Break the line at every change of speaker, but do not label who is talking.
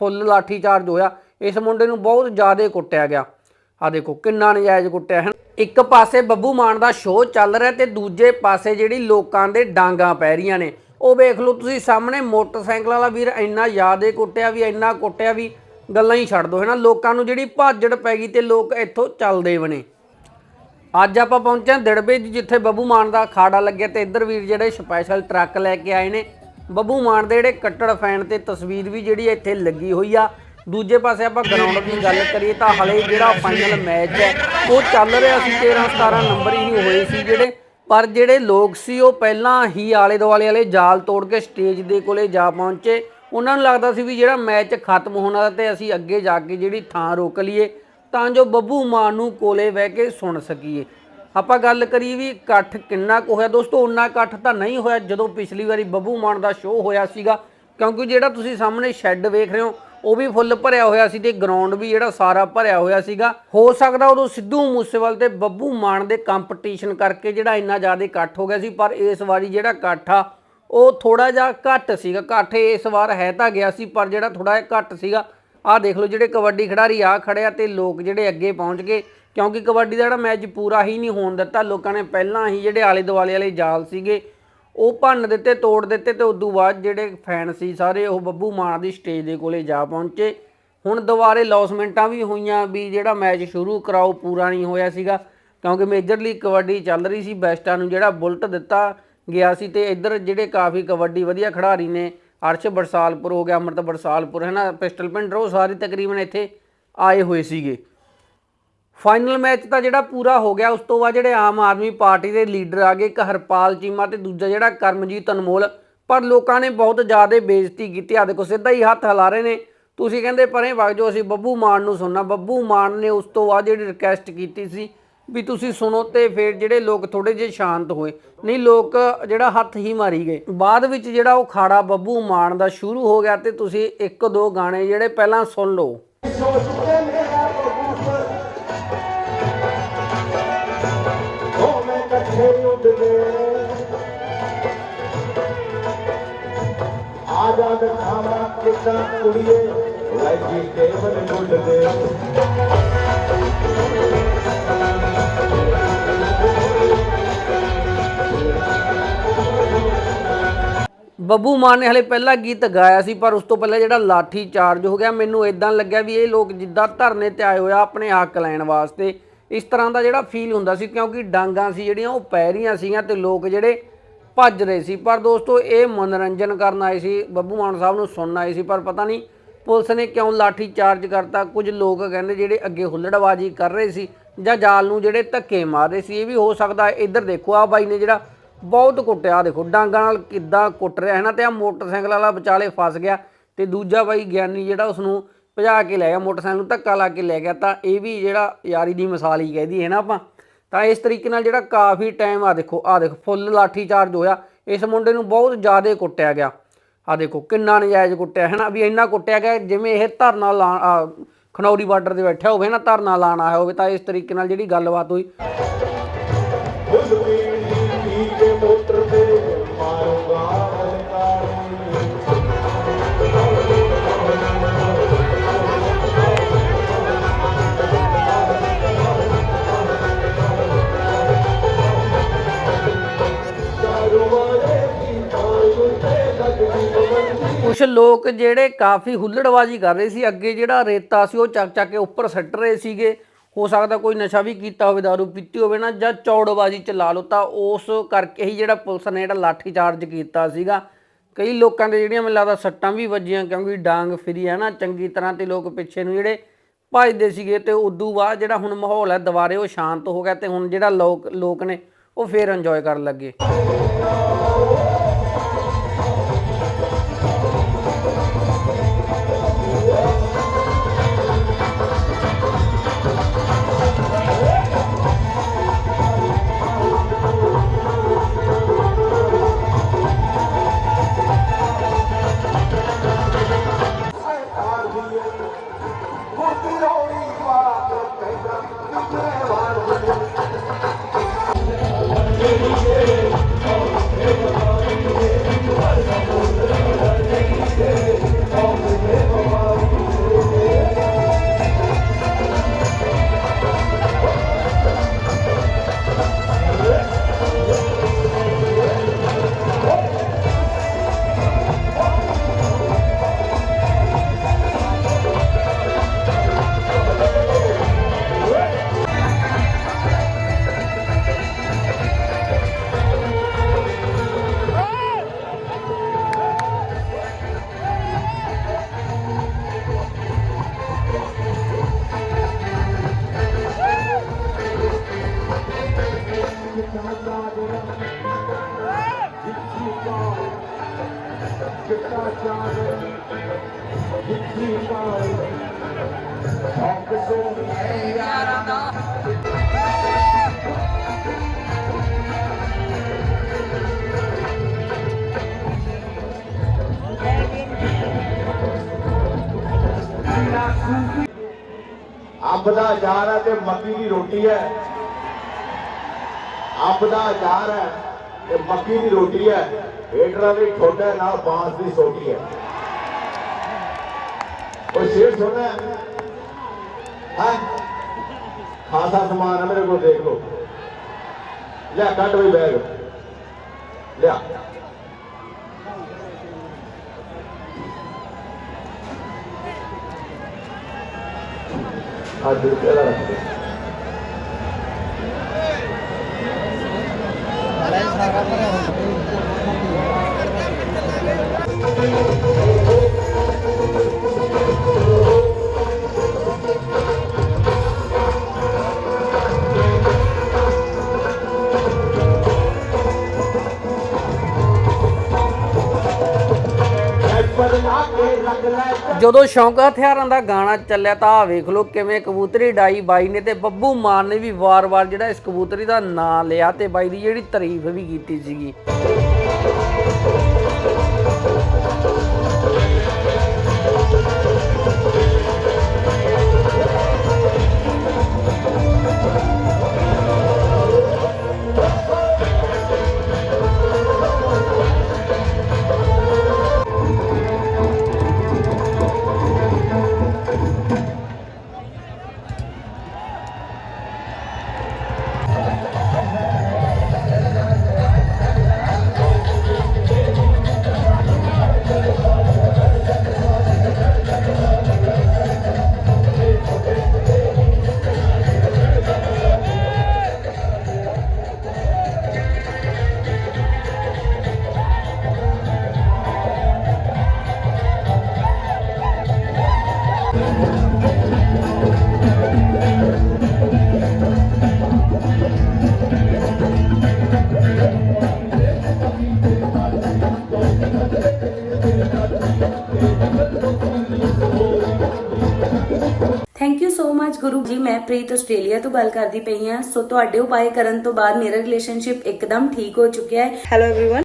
ਫੁੱਲ ਲਾਠੀ charge ਹੋਇਆ, ਇਸ ਮੁੰਡੇ ਨੂੰ ਬਹੁਤ ਜ਼ਿਆਦਾ ਕੁੱਟਿਆ ਗਿਆ। ਆ ਦੇਖੋ, ਕਿੰਨਾ ਨਜਾਇਜ਼ ਕੁੱਟਿਆ ਹੈ। ਇੱਕ ਪਾਸੇ ਬੱਬੂ ਮਾਨ ਦਾ ਸ਼ੋਅ ਚੱਲ ਰਿਹਾ ਤੇ ਦੂਜੇ ਪਾਸੇ ਜਿਹੜੀ ਲੋਕਾਂ ਦੇ ਡਾਂਗਾ ਪੈ ਰਹੀਆਂ ਨੇ। ਉਹ ਵੇਖ ਲਓ ਤੁਸੀਂ ਸਾਹਮਣੇ, ਮੋਟਰਸਾਈਕਲ ਵਾਲਾ ਵੀਰ ਇੰਨਾ ਜ਼ਿਆਦਾ ਕੁੱਟਿਆ ਵੀ, ਇੰਨਾ ਕੁੱਟਿਆ ਵੀ, ਗੱਲਾਂ ਹੀ ਛੱਡ ਦੋ ਹੈ ਨਾ? ਲੋਕਾਂ ਨੂੰ ਜਿਹੜੀ ਭਾਜੜ ਪੈ ਗਈ ਤੇ ਲੋਕ ਇੱਥੋਂ ਚੱਲਦੇ ਬਣੇ। ਅੱਜ ਆਪਾਂ ਪਹੁੰਚੇ ਹਾਂ ਦਿੜਬੇ ਜਿੱਥੇ ਬੱਬੂ ਮਾਨ ਦਾ ਅਖਾੜਾ ਲੱਗਿਆ ਤੇ ਇੱਧਰ ਵੀਰ ਜਿਹੜੇ ਸਪੈਸ਼ਲ ਟਰੱਕ ਲੈ ਕੇ ਆਏ ਨੇ। ਬੱਬੂ ਮਾਨ ਦੇ ਜਿਹੜੇ ਕੱਟੜ ਫੈਨ ਤੇ ਤਸਵੀਰ ਵੀ ਜਿਹੜੀ ਇੱਥੇ ਲੱਗੀ ਹੋਈ ਆ, ਦੂਜੇ ਪਾਸੇ ਆਪਾਂ ਗਰਾਊਂਡ ਦੀ ਗੱਲ ਕਰੀਏ ਤਾਂ ਹਲੇ ਜਿਹੜਾ ਫਾਈਨਲ ਮੈਚ ਹੈ, ਉਹ ਚੱਲ ਰਿਹਾ ਸੀ 13 17 ਨੰਬਰ ਹੀ ਨਹੀਂ ਹੋਏ ਸੀ ਜਿਹੜੇ, ਪਰ ਜਿਹੜੇ ਲੋਕ ਸੀ ਉਹ ਪਹਿਲਾਂ ਹੀ ਆਲੇ ਦੁਆਲੇ ਵਾਲੇ ਜਾਲ ਤੋੜ ਕੇ ਸਟੇਜ ਦੇ ਕੋਲੇ ਜਾ ਪਹੁੰਚੇ। ਉਹਨਾਂ ਨੂੰ ਲੱਗਦਾ ਸੀ ਵੀ ਜਿਹੜਾ ਮੈਚ ਖਤਮ ਹੋਣਾ ਤੇ ਅਸੀਂ ਅੱਗੇ ਜਾ ਕੇ ਜਿਹੜੀ ਥਾਂ ਰੋਕ ਲਈਏ, ਤਾਂ ਜੋ ਬੱਬੂ ਮਾਨ ਨੂੰ ਕੋਲੇ ਬਹਿ ਕੇ ਸੁਣ ਸਕੀਏ। ਆਪਾਂ ਗੱਲ ਕਰੀ ਵੀ ਇਕੱਠ ਕਿੰਨਾ ਕੁ ਹੋਇਆ? ਦੋਸਤੋ, ਉਨਾ ਇਕੱਠ ਤਾਂ ਨਹੀਂ ਹੋਇਆ ਜਦੋਂ ਪਿਛਲੀ ਵਾਰੀ ਬੱਬੂ ਮਾਨ ਦਾ ਸ਼ੋਅ ਹੋਇਆ ਸੀਗਾ। ਕਿਉਂਕਿ ਜਿਹੜਾ ਤੁਸੀਂ ਸਾਹਮਣੇ ਸ਼ੈੱਡ ਵੇਖ ਰਹੇ ਹੋ, ਉਹ ਵੀ ਫੁੱਲ ਭਰਿਆ ਹੋਇਆ ਸੀ ਤੇ ਗਰਾਊਂਡ ਵੀ ਜਿਹੜਾ ਸਾਰਾ ਭਰਿਆ ਹੋਇਆ ਸੀਗਾ। ਹੋ ਸਕਦਾ ਉਦੋਂ ਸਿੱਧੂ ਮੂਸੇਵਾਲ ਤੇ ਬੱਬੂ ਮਾਨ ਦੇ ਕੰਪੀਟੀਸ਼ਨ ਕਰਕੇ ਜਿਹੜਾ ਇੰਨਾ ਜ਼ਿਆਦਾ ਇਕੱਠ ਹੋ ਗਿਆ ਸੀ, ਪਰ ਇਸ ਵਾਰੀ ਜਿਹੜਾ ਇਕੱਠ ਆ, ਉਹ ਥੋੜਾ ਜਿਹਾ ਘੱਟ ਸੀਗਾ। ਇਕੱਠ ਇਸ ਵਾਰ ਹੈ ਤਾਂ ਗਿਆ ਸੀ, ਪਰ ਜਿਹੜਾ ਥੋੜਾ ਜਿਹਾ ਘੱਟ ਸੀਗਾ ਆਹ ਦੇਖ ਲਓ ਜਿਹੜੇ ਕਬੱਡੀ ਖਿਡਾਰੀ ਆ ਖੜਿਆ ਤੇ ਲੋਕ ਜਿਹੜੇ ਅੱਗੇ ਪਹੁੰਚ ਗਏ, ਕਿਉਂਕਿ ਕਬੱਡੀ ਦਾ ਜਿਹੜਾ ਮੈਚ ਪੂਰਾ ਹੀ ਨਹੀਂ ਹੋਣ ਦਿੱਤਾ, ਲੋਕਾਂ ਨੇ ਪਹਿਲਾਂ ਹੀ ਜਿਹੜੇ ਆਲੇ ਦੁਆਲੇ ਵਾਲੇ ਜਾਲ ਸੀਗੇ, ਉਹ ਭੰਨ ਦਿੱਤੇ, ਤੋੜ ਦਿੱਤੇ ਤੇ ਉਦੋਂ ਬਾਅਦ ਜਿਹੜੇ ਫੈਨ ਸੀ ਸਾਰੇ ਉਹ ਬੱਬੂ ਮਾਨ ਦੀ ਸਟੇਜ ਦੇ ਕੋਲੇ ਜਾ ਪਹੁੰਚੇ। ਹੁਣ ਦੁਬਾਰੇ ਲੌਸਮੈਂਟਾਂ ਵੀ ਹੋਈਆਂ ਵੀ ਜਿਹੜਾ ਮੈਚ ਸ਼ੁਰੂ ਕਰਾਓ, ਪੂਰਾ ਨਹੀਂ ਹੋਇਆ ਸੀਗਾ, ਕਿਉਂਕਿ ਮੇਜਰ ਲੀਗ ਕਬੱਡੀ ਚੱਲ ਰਹੀ ਸੀ, ਬੈਸਟਾਂ ਨੂੰ ਜਿਹੜਾ ਬੁਲਟ ਦਿੱਤਾ ਗਿਆ ਸੀ ਤੇ ਇੱਧਰ ਜਿਹੜੇ ਕਾਫੀ ਕਬੱਡੀ ਵਧੀਆ ਖਿਡਾਰੀ ਨੇ ਅਰਸ਼ ਬਰਸਾਲਪੁਰ ਹੋ ਗਿਆ, ਅਮਰਤ ਬਰਸਾਲਪੁਰ, ਹੈ ਨਾ? ਪਿਸਟਲ ਪਿੰਡਰ ਉਹ ਸਾਰੇ ਤਕਰੀਬਨ ਇੱਥੇ ਆਏ ਹੋਏ ਸੀਗੇ। ਫਾਈਨਲ ਮੈਚ ਤਾਂ ਜਿਹੜਾ ਪੂਰਾ ਹੋ ਗਿਆ, ਉਸ ਤੋਂ ਬਾਅਦ ਜਿਹੜੇ ਆਮ ਆਦਮੀ ਪਾਰਟੀ ਦੇ ਲੀਡਰ ਆ ਗਏ, ਇੱਕ ਹਰਪਾਲ ਚੀਮਾ ਤੇ ਦੂਜਾ ਜਿਹੜਾ ਕਰਮਜੀਤ ਅਨਮੋਲ। ਪਰ ਲੋਕਾਂ ਨੇ ਬਹੁਤ ਜ਼ਿਆਦਾ ਬੇਇੱਜ਼ਤੀ ਕੀਤੀ। ਆ ਦੇਖੋ, ਸਿੱਧਾ ਹੀ ਹੱਥ ਹਿਲਾ ਰਹੇ ਨੇ। ਤੁਸੀਂ ਕਹਿੰਦੇ ਪਰੇ ਵਗ ਜੋ ਅਸੀਂ ਬੱਬੂ ਮਾਨ ਨੂੰ ਸੁਣਨਾ। ਬੱਬੂ ਮਾਨ ਨੇ ਉਸ ਤੋਂ ਬਾਅਦ ਜਿਹੜੀ ਰਿਕੁਐਸਟ ਕੀਤੀ ਸੀ ਵੀ ਤੁਸੀਂ ਸੁਣੋ ਤੇ ਫਿਰ ਜਿਹੜੇ ਲੋਕ ਥੋੜੇ ਜਿਹੇ ਸ਼ਾਂਤ ਹੋਏ। ਨਹੀਂ, ਲੋਕ ਜਿਹੜਾ ਹੱਥ ਹੀ ਮਾਰੀ ਗਏ। ਬਾਅਦ ਵਿੱਚ ਜਿਹੜਾ ਉਹ ਖਾੜਾ ਬੱਬੂ ਮਾਨ ਦਾ ਸ਼ੁਰੂ ਹੋ ਗਿਆ ਤੇ ਤੁਸੀਂ ਇੱਕ ਦੋ ਗਾਣੇ ਜਿਹੜੇ ਪਹਿਲਾਂ ਸੁਣ ਲਓ।
ਹੋਵੇਂ ਇਕੱਠੇ ਕਿੱਦਾਂ ਕੁੜੀਏ ਵੈਜੀ ਟੇਬਲ ਗੁੱਡਦੇ
ਬੱਬੂ ਮਾਨ ਨੇ ਹਲੇ ਪਹਿਲਾ ਗੀਤ ਗਾਇਆ ਸੀ, ਪਰ ਉਸ ਤੋਂ ਪਹਿਲਾਂ ਜਿਹੜਾ ਲਾਠੀ ਚਾਰਜ ਹੋ ਗਿਆ, ਮੈਨੂੰ ਇਦਾਂ ਲੱਗਿਆ ਵੀ ਇਹ ਲੋਕ ਜਿੱਦਾਂ ਧਰਨੇ ਤੇ ਆਏ ਹੋਇਆ ਆਪਣੇ ਹੱਕ ਲੈਣ ਵਾਸਤੇ। ਇਸ ਤਰ੍ਹਾਂ ਦਾ ਜਿਹੜਾ ਫੀਲ ਹੁੰਦਾ ਸੀ, ਕਿਉਂਕਿ ਡਾਂਗਾਂ ਸੀ ਜਿਹੜੀਆਂ, ਉਹ ਪੈ ਰਹੀਆਂ ਸੀਗੀਆਂ ਤੇ ਲੋਕ ਜਿਹੜੇ ਭੱਜ ਰਹੇ ਸੀ। ਪਰ ਦੋਸਤੋ, ਇਹ ਮਨੋਰੰਜਨ ਕਰਨ ਆਏ ਸੀ, ਬੱਬੂ ਮਾਨ ਸਾਹਿਬ ਨੂੰ ਸੁਣਨ ਆਏ ਸੀ, ਪਰ ਪਤਾ ਨਹੀਂ ਪੁਲਿਸ ਨੇ ਕਿਉਂ ਲਾਠੀ ਚਾਰਜ ਕਰਤਾ। ਕੁਝ ਲੋਕ ਕਹਿੰਦੇ ਜਿਹੜੇ ਅੱਗੇ ਹੁੱਲੜਬਾਜੀ ਕਰ ਰਹੇ ਸੀ ਜਾਂ ਜਾਲ ਨੂੰ ਜਿਹੜੇ ਧੱਕੇ ਮਾਰ ਰਹੇ ਸੀ, ਇਹ ਵੀ ਹੋ ਸਕਦਾ, ਇੱਧਰ ਦੇਖੋ ਆ ਬਾਈ ਨੇ ਜਿਹੜਾ ਬਹੁਤ ਕੁੱਟਿਆ ਆਹ ਦੇਖੋ ਡਾਂਗਾਂ ਨਾਲ ਕਿੱਦਾਂ ਕੁੱਟ ਰਿਹਾ ਹੈ ਨਾ ਤੇ ਆ ਮੋਟਰਸਾਈਕਲ ਵਾਲਾ ਵਿਚਾਲੇ ਫਸ ਗਿਆ ਤੇ ਦੂਜਾ ਬਾਈ ਗਿਆਨੀ ਜਿਹੜਾ ਉਸ ਨੂੰ ਭਜਾ ਕੇ ਲੈ ਗਿਆ ਮੋਟਰਸਾਈਕਲ ਨੂੰ ਧੱਕਾ ਲਾ ਕੇ ਲੈ ਗਿਆ। ਤਾਂ ਇਹ ਵੀ ਜਿਹੜਾ ਯਾਰੀ ਦੀ ਮਿਸਾਲ ਹੀ ਕਹਿਦੀ ਹੈ ਨਾ ਆਪਾਂ। ਤਾਂ ਇਸ ਤਰੀਕੇ ਨਾਲ ਜਿਹੜਾ ਕਾਫੀ ਟਾਈਮ ਆ ਦੇਖੋ ਆ ਦੇਖੋ ਫੁੱਲ ਲਾਠੀ ਚਾਰਜ ਹੋਇਆ। ਇਸ ਮੁੰਡੇ ਨੂੰ ਬਹੁਤ ਜ਼ਿਆਦਾ ਕੁੱਟਿਆ ਗਿਆ। ਆ ਦੇਖੋ ਕਿੰਨਾ ਨਜਾਇਜ਼ ਕੁੱਟਿਆ ਹੈ ਨਾ ਵੀ ਇੰਨਾ ਕੁੱਟਿਆ ਗਿਆ ਜਿਵੇਂ ਇਹ ਧਰਨਾ ਲਾ ਆ, ਖਨੌਰੀ ਬਾਰਡਰ ਦੇ ਬੈਠਾ ਹੋਵੇ ਨਾ ਧਰਨਾ ਲਾਣ ਆਇਆ ਹੋਵੇ ਤਾਂ ਇਸ ਤਰੀਕੇ ਨਾਲ ਜਿਹੜੀ ਗੱਲਬਾਤ ਹੋਈ। ਕੁਝ ਲੋਕ ਜਿਹੜੇ ਕਾਫੀ ਹੁੱਲੜਬਾਜੀ ਕਰ ਰਹੇ ਸੀ, ਅੱਗੇ ਜਿਹੜਾ ਰੇਤਾ ਸੀ ਉਹ ਚੱਕ ਚੱਕ ਕੇ ਉੱਪਰ ਸੱਟ ਰਹੇ ਸੀਗੇ। ਹੋ ਸਕਦਾ ਕੋਈ ਨਸ਼ਾ ਵੀ ਕੀਤਾ ਹੋਵੇ दारू ਪੀਤੀ ਹੋਵੇ ਨਾ, ਜਾਂ ਚੌੜਬਾਜੀ ਚ ਲਾ ਲਓ ਤਾਂ ਉਸ ਕਰਕੇ ਹੀ ਜਿਹੜਾ ਪੁਲਿਸ ਨੇ ਜਿਹੜਾ ਲਾਠੀ ਚਾਰਜ ਕੀਤਾ ਸੀਗਾ। ਕਈ ਲੋਕਾਂ ਦੇ ਜਿਹੜੀਆਂ ਮੈਨੂੰ ਲੱਗਦਾ ਸੱਟਾਂ ਵੀ ਵੱਜੀਆਂ, ਕਿਉਂਕਿ ਡਾਂਗ ਫਿਰੀ ਹੈ ਨਾ, ਚੰਗੀ ਤਰ੍ਹਾਂ ਤੇ ਲੋਕ ਪਿੱਛੇ ਨੂੰ ਜਿਹੜੇ ਭੱਜਦੇ ਸੀਗੇ ਤੇ ਉਦੋਂ ਬਾਅਦ ਜਿਹੜਾ ਹੁਣ ਮਾਹੌਲ ਹੈ, ਦੁਬਾਰੇ ਉਹ ਸ਼ਾਂਤ ਹੋ ਗਿਆ ਤੇ ਹੁਣ ਜਿਹੜਾ ਲੋਕ ਲੋਕ ਨੇ ਉਹ ਫੇਰ ਇੰਜੋਏ ਕਰਨ ਲੱਗੇ।
ਜਾਵੇ ਜਿੱਤੀ ਪਾਏ ਹੱਕ ਸੋ ਯਾਰਾਂ ਦਾ ਅੰਬ ਦਾ ਅਚਾਰ ਹੈ ਤੇ ਮੱਕੀ ਦੀ ਰੋਟੀ ਹੈ। ਅੰਬ ਦਾ ਅਚਾਰ ਹੈ। ਤੇ ਮੱਕੀ ਦੀ ਰੋਟੀ ਹੈ। ਹੀਟਰਾਂ ਦੀ ਠੋਡਾ ਨਾਲ ਬਾਂਸ ਦੀ ਸੋਟੀ ਹੈ। ਉਹ ਸ਼ੇਰ ਸੁਣਾ ਹੈ? ਖਾਸਾ ਸਮਾਨ ਹੈ ਮੇਰੇ ਕੋਲ, ਦੇਖ ਲਓ। ਲਿਆ, ਕੱਢ ਵੀ ਬੈਗ। ਲਿਆ। ਅੱਜ ਕਿਹੜਾ ਰੱਖ
ਜਦੋਂ ਸ਼ੌਂਕ ਹਥਿਆਰਾਂ ਦਾ ਗਾਣਾ ਚੱਲਿਆ ਤਾਂ ਵੇਖ ਲਓ ਕਿਵੇਂ ਕਬੂਤਰੀ ਡਾਈ ਬਾਈ ਨੇ ਤੇ ਬੱਬੂ ਮਾਨ ਨੇ ਵੀ ਵਾਰ-ਵਾਰ ਜਿਹੜਾ ਇਸ ਕਬੂਤਰੀ ਦਾ ਨਾਂ ਲਿਆ ਤੇ ਬਾਈ ਦੀ ਜਿਹੜੀ ਤਾਰੀਫ ਵੀ ਕੀਤੀ ਸੀਗੀ।
ਗੁਰੂ ਜੀ, ਮੈਂ ਪ੍ਰੀਤ ਆਸਟ੍ਰੇਲੀਆ ਤੋਂ ਗੱਲ ਕਰਦੀ ਪਈ ਹਾਂ ਸੋ ਤੁਹਾਡੇ ਉਪਾਏ ਕਰਨ ਤੋਂ ਬਾਅਦ ਮੇਰਾ ਰਿਲੇਸ਼ਨਸ਼ਿਪ ਇੱਕਦਮ ਠੀਕ ਹੋ ਚੁੱਕਿਆ ਹੈ
Hello everyone.